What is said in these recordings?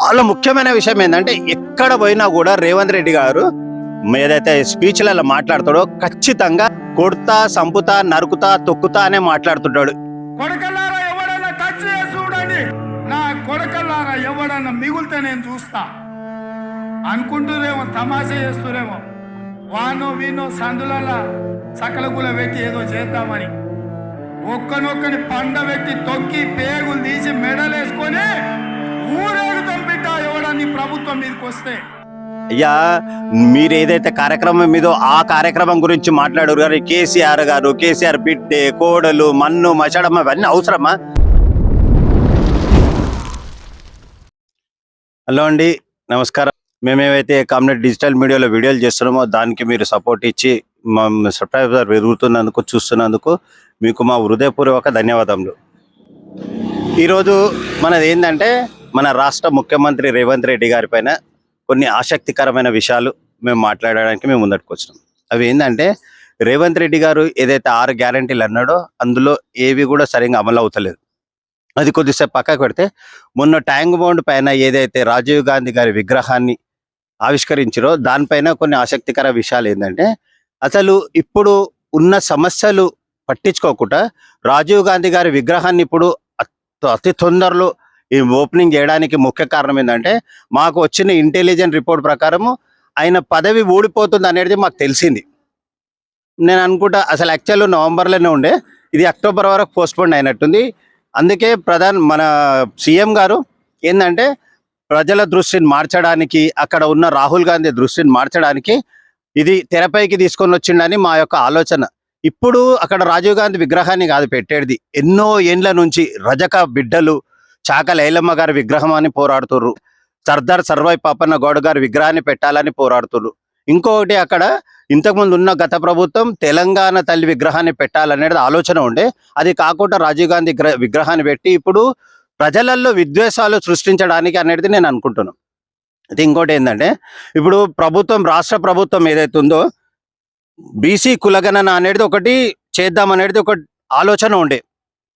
చాలా ముఖ్యమైన విషయం ఏంటంటే ఎక్కడ పోయినా కూడా రేవంత్ రెడ్డి గారు ఏదైతే స్పీచ్లలో మాట్లాడతాడో ఖచ్చితంగా కొడతా సంపుతా నరుకుతా తొక్కుతా అనే మాట్లాడుతుంటాడు. కొడకల్లారా ఎవడన్నా టచ్ చూడండి. నా కొడకల్లారా ఎవడన్నా మిగులితే నేను చూస్తా. అనుకుంటురేమో తమాషా చేస్తురేమో వానో వీనో సందులల్లా సకల గుల పెట్టి ఏదో చేద్దామని. ఒక్కనొక్కని పండ పెట్టి తొక్కి పేగులు తీసి మెడలేసుకొని మీదకి వస్తే అయ్యా మీరు ఏదైతే కార్యక్రమం మీదో ఆ కార్యక్రమం గురించి మాట్లాడారు గారు కేసీఆర్ గారు కేసీఆర్ బిడ్డే కోడలు మన్ను మచడమ్మ ఇవన్నీ అవసరమా? హలో అండి నమస్కారం. మేమేమైతే కామ్నెట్ డిజిటల్ మీడియాలో వీడియోలు చేస్తున్నామో దానికి మీరు సపోర్ట్ ఇచ్చి మా సబ్స్క్రైబర్ పెరుగుతున్నందుకు చూస్తున్నందుకు మీకు మా హృదయపూర్వక ధన్యవాదములు. ఈరోజు మనది ఏంటంటే మన రాష్ట్ర ముఖ్యమంత్రి రేవంత్ రెడ్డి గారి పైన కొన్ని ఆసక్తికరమైన విషయాలు మేము మాట్లాడడానికి మేము ముందటికి వచ్చినాం. అవి ఏంటంటే రేవంత్ రెడ్డి గారు ఏదైతే ఆరు గ్యారంటీలు అన్నాడో అందులో ఏవి కూడా సరిగ్గా అమలు అవుతలేదు. అది కొద్దిసేపు పక్కకు పెడితే మొన్న ట్యాంక్ బౌండ్ పైన ఏదైతే రాజీవ్ గాంధీ గారి విగ్రహాన్ని ఆవిష్కరించారో దానిపైన కొన్ని ఆసక్తికర విషయాలు ఏంటంటే అసలు ఇప్పుడు ఉన్న సమస్యలు పట్టించుకోకుండా రాజీవ్ గాంధీ గారి విగ్రహాన్ని ఇప్పుడు అతి- అతి తొందరలో ఈ ఓపెనింగ్ చేయడానికి ముఖ్య కారణం ఏంటంటే మాకు వచ్చిన ఇంటెలిజెంట్ రిపోర్ట్ ప్రకారము ఆయన పదవి ఊడిపోతుంది అనేది మాకు తెలిసింది. నేను అనుకుంటా అసలు యాక్చువల్ నవంబర్లోనే ఉండే ఇది అక్టోబర్ వరకు పోస్ట్పోన్ అయినట్టుంది. అందుకే ప్రధాన్ మన సీఎం గారు ఏంటంటే ప్రజల దృష్టిని మార్చడానికి అక్కడ ఉన్న రాహుల్ గాంధీ దృష్టిని మార్చడానికి ఇది తెరపైకి తీసుకొని వచ్చిండని మా యొక్క ఆలోచన. ఇప్పుడు అక్కడ రాజీవ్ గాంధీ విగ్రహాన్ని కాదు పెట్టేది. ఎన్నో ఏండ్ల నుంచి రజక బిడ్డలు చాక లైలమ్మ గారి విగ్రహం అని పోరాడుతుర్రు. సర్దార్ సర్వై పాపన్న గౌడ్ గారి విగ్రహాన్ని పెట్టాలని పోరాడుతుర్రు. ఇంకొకటి అక్కడ ఇంతకుముందు ఉన్న గత ప్రభుత్వం తెలంగాణ తల్లి విగ్రహాన్ని పెట్టాలనేది ఆలోచన ఉండే. అది కాకుండా రాజీవ్ గాంధీ విగ్రహాన్ని పెట్టి ఇప్పుడు ప్రజలలో విద్వేషాలు సృష్టించడానికి అనేది నేను అనుకుంటున్నాను అయితే ఇంకోటి ఏంటంటే ఇప్పుడు ప్రభుత్వం రాష్ట్ర ప్రభుత్వం ఏదైతే ఉందో బీసీ కులగణన అనేది ఒకటి చేద్దాం అనేది ఒక ఆలోచన ఉండే.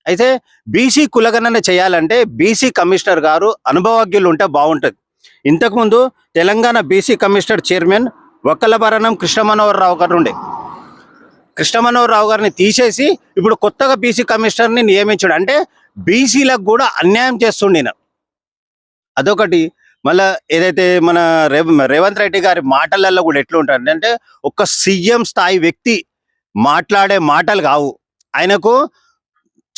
అయితే బీసీ కులగణన చేయాలంటే బీసీ కమిషనర్ గారు అనుభవజ్ఞులు ఉంటే బాగుంటుంది. ఇంతకుముందు Telangana BC commissioner chairman Vakkalabharanam Krishnamanohar గారు ఉండే. కృష్ణమనోహర్ గారిని తీసేసి ఇప్పుడు కొత్తగా బీసీ కమిషనర్ని నియమించాడు. అంటే బీసీలకు కూడా అన్యాయం చేస్తుండే అదొకటి. మళ్ళా ఏదైతే మన రేవంత్ రెడ్డి గారి మాటలలో కూడా ఎట్లా అంటే ఒక సీఎం స్థాయి వ్యక్తి మాట్లాడే మాటలు కావు. ఆయనకు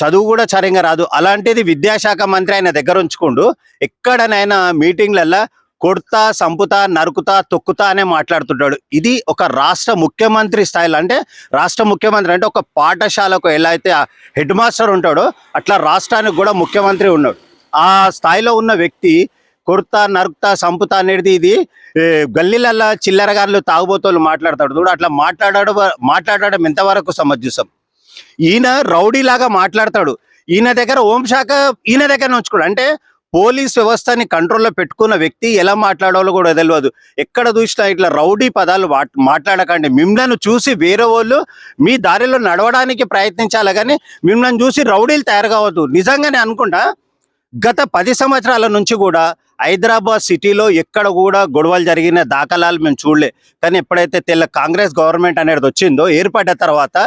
చదువు కూడా సరిగా రాదు. అలాంటిది విద్యాశాఖ మంత్రి ఆయన దగ్గర ఉంచుకుంటూ ఎక్కడనైనా మీటింగ్లల్లో కొడతా సంపుతా నరుకుతా తొక్కుతా అనే మాట్లాడుతుంటాడు. ఇది ఒక రాష్ట్ర ముఖ్యమంత్రి స్థాయిలో అంటే రాష్ట్ర ముఖ్యమంత్రి అంటే ఒక పాఠశాలకు ఎలా అయితే హెడ్ మాస్టర్ ఉంటాడో అట్లా రాష్ట్రానికి కూడా ముఖ్యమంత్రి ఉన్నాడు. ఆ స్థాయిలో ఉన్న వ్యక్తి కొడతా నరుకుతా సంపుతా అనేది ఇది గల్లీలల్లో గల్లీలల్లా తాగుబోతోళ్ళు మాట్లాడతాడు. చూడు అట్లా మాట్లాడడం మాట్లాడడం ఎంతవరకు సమర్థిస్తాం ఈయన రౌడీలాగా మాట్లాడతాడు. ఈయన దగ్గర హోంశాఖ ఈయన దగ్గర ఉంచుకోడు. అంటే పోలీస్ వ్యవస్థని కంట్రోల్లో పెట్టుకున్న వ్యక్తి ఎలా మాట్లాడాలో కూడా తెలియదు ఎక్కడ చూసినా ఇట్లా రౌడీ పదాలు వాట్- మాట్లాడకండి. మిమ్మల్ని చూసి వేరే వాళ్ళు మీ దారిలో నడవడానికి ప్రయత్నించాలి కానీ మిమ్మల్ని చూసి రౌడీలు తయారు కావద్దు. నిజంగానే అనుకుంటా గత పది సంవత్సరాల నుంచి కూడా హైదరాబాద్ సిటీలో ఎక్కడ కూడా గొడవలు జరిగిన దాఖలాలు మేము చూడలే. కానీ ఎప్పుడైతే తెల్ల కాంగ్రెస్ గవర్నమెంట్ అనేది వచ్చిందో ఏర్పడ్డ తర్వాత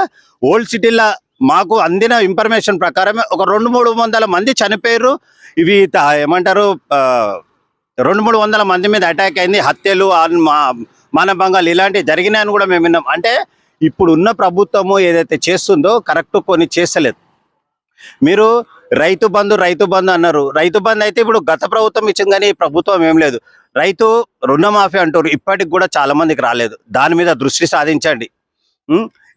ఓల్డ్ సిటీలో మాకు అందిన ఇన్ఫర్మేషన్ ప్రకారమే ఒక రెండు మూడు వందల మంది చనిపోయారు. ఇవి ఏమంటారు రెండు మూడు వందల మంది మీద అటాక్ అయింది. హత్యలు మానభంగాలు ఇలాంటివి జరిగినాయని కూడా మేము విన్నాం. అంటే ఇప్పుడు ఉన్న ప్రభుత్వము ఏదైతే చేస్తుందో కరెక్ట్ కొన్ని చేస్తలేదు. మీరు రైతు బంధు రైతు బంధు అన్నారు. రైతు బంధు అయితే ఇప్పుడు గత ప్రభుత్వం ఇచ్చింది కానీ ప్రభుత్వం ఏం లేదు. రైతు రుణమాఫీ అంటారు ఇప్పటికి కూడా చాలా మందికి రాలేదు. దాని మీద దృష్టి సాధించండి.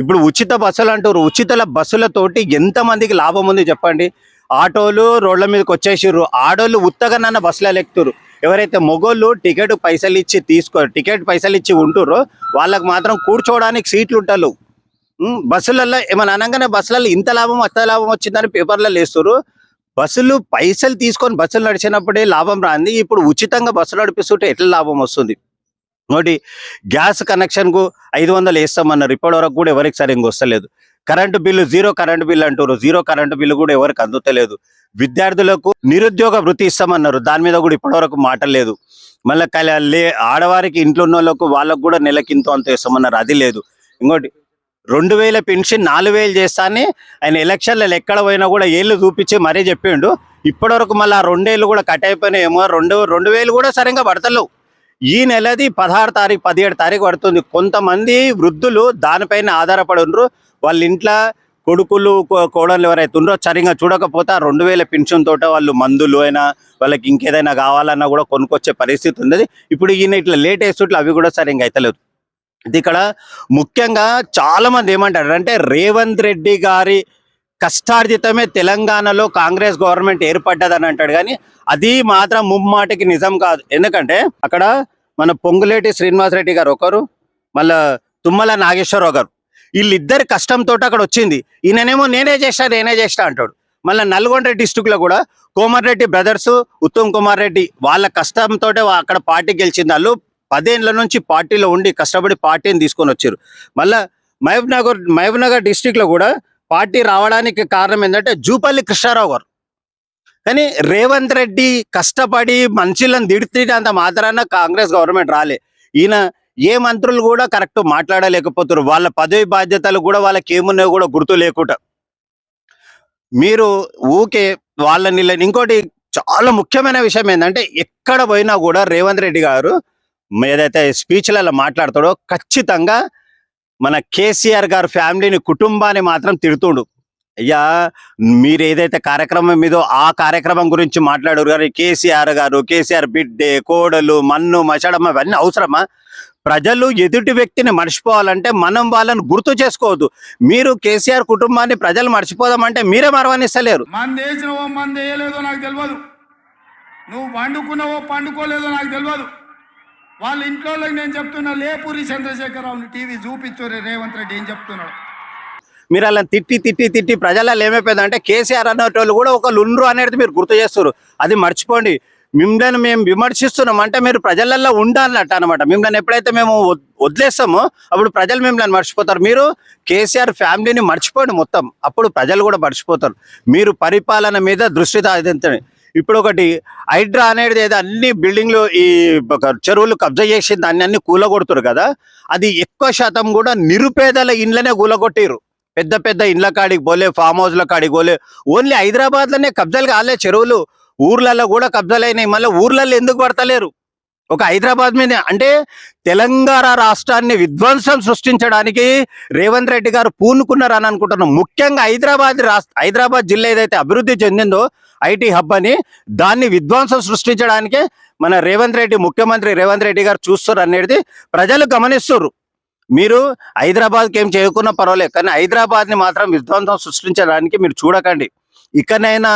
ఇప్పుడు ఉచిత బస్సులు అంటారు ఉచిత బస్సులతోటి ఎంత మందికి లాభం ఉంది చెప్పండి? ఆటోలు రోడ్ల మీదకి వచ్చేసారు ఆడోళ్ళు ఉత్తగా నన్న బస్సులలో ఎక్కుతారు ఎవరైతే మొగోళ్ళు టికెట్ పైసలు ఇచ్చి తీసుకో టికెట్ పైసలు ఇచ్చి ఉంటురో వాళ్ళకి మాత్రం కూర్చోవడానికి సీట్లు ఉంటారు బస్సులలో ఏమైనా అనగానే బస్సులలో ఇంత లాభం అంత లాభం వచ్చిందని పేపర్లలో వేస్తారు బస్సులు పైసలు తీసుకొని బస్సులు నడిచినప్పుడే లాభం రాంది. ఇప్పుడు ఉచితంగా బస్సులు నడిపిస్తుంటే ఎట్లా లాభం వస్తుంది? నోటి గ్యాస్ కనెక్షన్కు ఐదు వందలు వేస్తామన్నారు. ఇప్పటి వరకు కూడా ఎవరికి సరిగ్గా వస్తలేదు. Current bill zero current bill అంటారు జీరో కరెంటు బిల్లు కూడా ఎవరికి అందుతలేదు. విద్యార్థులకు నిరుద్యోగ వృత్తి ఇస్తామన్నారు. దాని మీద కూడా ఇప్పటివరకు మాట లేదు. మళ్ళీ కల- లే ఆడవారికి ఇంట్లో ఉన్న వాళ్ళకు వాళ్ళకు కూడా నెలకింతో అంత ఇస్తామన్నారు అది లేదు. ఇంకోటి రెండు వేల పెన్షన్ నాలుగు వేలు చేస్తానని ఆయన ఎలక్షన్లలో ఎక్కడ పోయినా కూడా ఏళ్ళు చూపించి మరీ చెప్పిండు. ఇప్పటివరకు మళ్ళీ ఆ రెండేళ్ళు కూడా కట్ అయిపోయినాయేమో. రెండు రెండు వేలు కూడా సరిగ్గా పడతలేవు. ఈ నెలది పదహారు తారీఖు పదిహేడు తారీఖు పడుతుంది. కొంతమంది వృద్ధులు దానిపైన ఆధారపడి ఉండరు. వాళ్ళ ఇంట్లో కొడుకులు కోడలు కోడళ్ళు ఎవరైతే ఉండరో సరిగా చూడకపోతే ఆ రెండు వేల పెన్షన్ తోట వాళ్ళు మందులు అయినా వాళ్ళకి ఇంకేదైనా కావాలన్నా కూడా కొనుక్కొచ్చే పరిస్థితి ఉన్నది. ఇప్పుడు ఈయన ఇట్లా లేట్ వేస్తుంటే అవి కూడా సరిగ్గా అయితలేదు. ఇక్కడ ముఖ్యంగా చాలా మంది ఏమంటారు అంటే రేవంత్ రెడ్డి గారి కష్టార్జితమే తెలంగాణలో కాంగ్రెస్ గవర్నమెంట్ ఏర్పడ్డదని అంటాడు. కానీ అది మాత్రం ముమ్మాటికి నిజం కాదు. ఎందుకంటే అక్కడ మన పొంగులేటి శ్రీనివాసరెడ్డి గారు ఒకరు మళ్ళా తుమ్మల నాగేశ్వరరావు గారు. వీళ్ళిద్దరి కష్టంతో అక్కడ వచ్చింది. ఈయననేమో నేనే చేస్తా నేనే చేస్తా అంటాడు. మళ్ళీ నల్గొండ రెడ్డి డిస్టిక్లో కూడా కోమరెడ్డి బ్రదర్స్ ఉత్తమ్ కుమార్ రెడ్డి వాళ్ళ కష్టంతో అక్కడ పార్టీ గెలిచింది. వాళ్ళు పదేళ్ళ నుంచి పార్టీలో ఉండి కష్టపడి పార్టీని తీసుకొని వచ్చారు. మళ్ళీ మహబూబ్ నగర్ మహబూబ్ నగర్ డిస్టిక్లో కూడా పార్టీ రావడానికి కారణం ఏంటంటే జూపల్లి కృష్ణారావు గారు. కానీ రేవంత్ రెడ్డి కష్టపడి మనుషులను దిడితే మాత్రాన కాంగ్రెస్ గవర్నమెంట్ రాలే. ఈయన ఏ మంత్రులు కూడా కరెక్ట్ మాట్లాడలేకపోతారు వాళ్ళ పదవి బాధ్యతలు కూడా వాళ్ళకి ఏమున్నాయో కూడా గుర్తు లేకుండా. మీరు ఊకే వాళ్ళ నీళ్ళని ఇంకోటి చాలా ముఖ్యమైన విషయం ఏంటంటే ఎక్కడ పోయినా కూడా రేవంత్ రెడ్డి గారు ఏదైతే స్పీచ్లలో మాట్లాడతాడో ఖచ్చితంగా మన కేసీఆర్ గారు ఫ్యామిలీని కుటుంబాన్ని మాత్రం తిడుతుండు. అయ్యా మీరు ఏదైతే కార్యక్రమం మీదో ఆ కార్యక్రమం గురించి మాట్లాడారు కానీ కేసీఆర్ గారు కేసీఆర్ బిడ్డే కోడలు మన్ను మచడం అవన్నీ అవసరమా? ప్రజలు ఎదుటి వ్యక్తిని మర్చిపోవాలంటే మనం వాళ్ళని గుర్తు చేసుకోవద్దు. మీరు కేసీఆర్ కుటుంబాన్ని ప్రజలు మర్చిపోదామంటే మీరే మరవనిస్తలేరు. మంది నాకు తెలియదు నువ్వు పండుకున్నావో పండుకోలేదో నాకు తెలియదు వాళ్ళ ఇంట్లో నేను చెప్తున్నా లేపూరి చంద్రశేఖరరావుని టీవీ చూపించు రేవంత్ రెడ్డి ఏం చెప్తున్నాడు? మీరు అలా తిట్టి తిట్టి తిట్టి ప్రజలలో ఏమైపోయిందంటే కేసీఆర్ అనేటోళ్ళు కూడా ఒక లుండ్రు అనేది మీరు గుర్తు చేస్తారు అది మర్చిపోండి. మిమ్మల్ని మేము విమర్శిస్తున్నాం. అంటే మీరు ప్రజలలో ఉండాలన్నట్టు అనమాట మిమ్మల్ని ఎప్పుడైతే మేము వదిలేస్తామో అప్పుడు ప్రజలు మిమ్మల్ని మర్చిపోతారు. మీరు కేసీఆర్ ఫ్యామిలీని మర్చిపోండి మొత్తం. అప్పుడు ప్రజలు కూడా మర్చిపోతారు. మీరు పరిపాలన మీద దృష్టి సాధించండి ఇప్పుడు ఒకటి హైడ్రా అనేది ఏదో అన్ని బిల్డింగ్లు ఈ చెరువులు కబ్జా చేసి దాన్ని అన్ని కూలగొడుతురు కదా అది ఎక్కువ శాతం కూడా నిరుపేదల ఇండ్లనే కూలగొట్టిరు. పెద్ద పెద్ద ఇండ్ల కాడికి పోలే ఫామ్ హౌస్ల కాడికి పోలే ఓన్లీ హైదరాబాద్లోనే కబ్జాలు కాలే చెరువులు. ఊర్లలో కూడా కబ్జాలు అయినాయి మళ్ళీ ఊర్లలో ఎందుకు పడతలేరు? ఒక హైదరాబాద్ మీద అంటే తెలంగాణ రాష్ట్రాన్ని విధ్వంసం సృష్టించడానికి రేవంత్ రెడ్డి గారు పూనుకున్నారని అనుకుంటున్నాం. ముఖ్యంగా హైదరాబాద్ రాష్ట్ర హైదరాబాద్ జిల్లా ఏదైతే అభివృద్ధి చెందిందో ఐటీ హబ్ అని దాన్ని విధ్వంసం సృష్టించడానికే మన రేవంత్ రెడ్డి ముఖ్యమంత్రి రేవంత్ రెడ్డి గారు చూస్తారు అనేది ప్రజలు గమనిస్తున్నారు. మీరు హైదరాబాద్కి ఏం చేయకున్నా పర్వాలేదు కానీ హైదరాబాద్ని మాత్రం విధ్వంసం సృష్టించడానికి మీరు చూడకండి. ఇకనైనా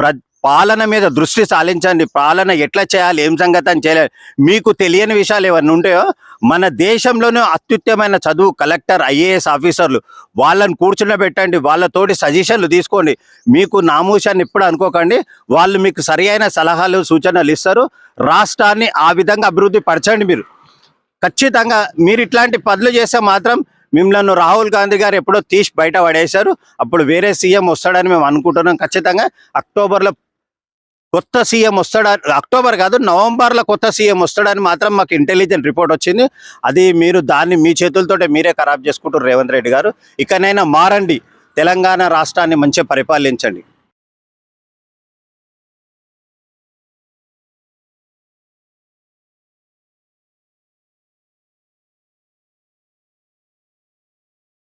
ప్ర పాలన మీద దృష్టి సాలించండి. పాలన ఎట్లా చేయాలి? ఏం సంగతి అని చేయలేదు మీకు తెలియని విషయాలు ఏమన్నా ఉంటాయో మన దేశంలోనే అత్యుత్తమైన చదువు కలెక్టర్ ఐఏఎస్ ఆఫీసర్లు వాళ్ళని కూర్చున్నబెట్టండి వాళ్ళతోటి సజెషన్లు తీసుకోండి. మీకు నామూషాన్ని ఇప్పుడు అనుకోకండి. వాళ్ళు మీకు సరి సలహాలు సూచనలు ఇస్తారు. రాష్ట్రాన్ని ఆ విధంగా అభివృద్ధి పరచండి మీరు. ఖచ్చితంగా మీరు ఇట్లాంటి పనులు చేస్తే మాత్రం మిమ్మల్ని రాహుల్ గాంధీ గారు ఎప్పుడో తీసి బయట పడేశారు. అప్పుడు వేరే సీఎం వస్తాడని మేము అనుకుంటున్నాం. ఖచ్చితంగా అక్టోబర్లో కొత్త సీఎం వస్తాడని అక్టోబర్ కాదు నవంబర్లో కొత్త సీఎం వస్తాడని మాత్రం మాకు ఇంటెలిజెంట్ రిపోర్ట్ వచ్చింది. అది మీరు దాన్ని మీ చేతులతోటే మీరే ఖరాబ్ చేసుకుంటారు రేవంత్ రెడ్డి గారు. ఇకనైనా మారండి. తెలంగాణ రాష్ట్రాన్ని మంచిగా పరిపాలించండి.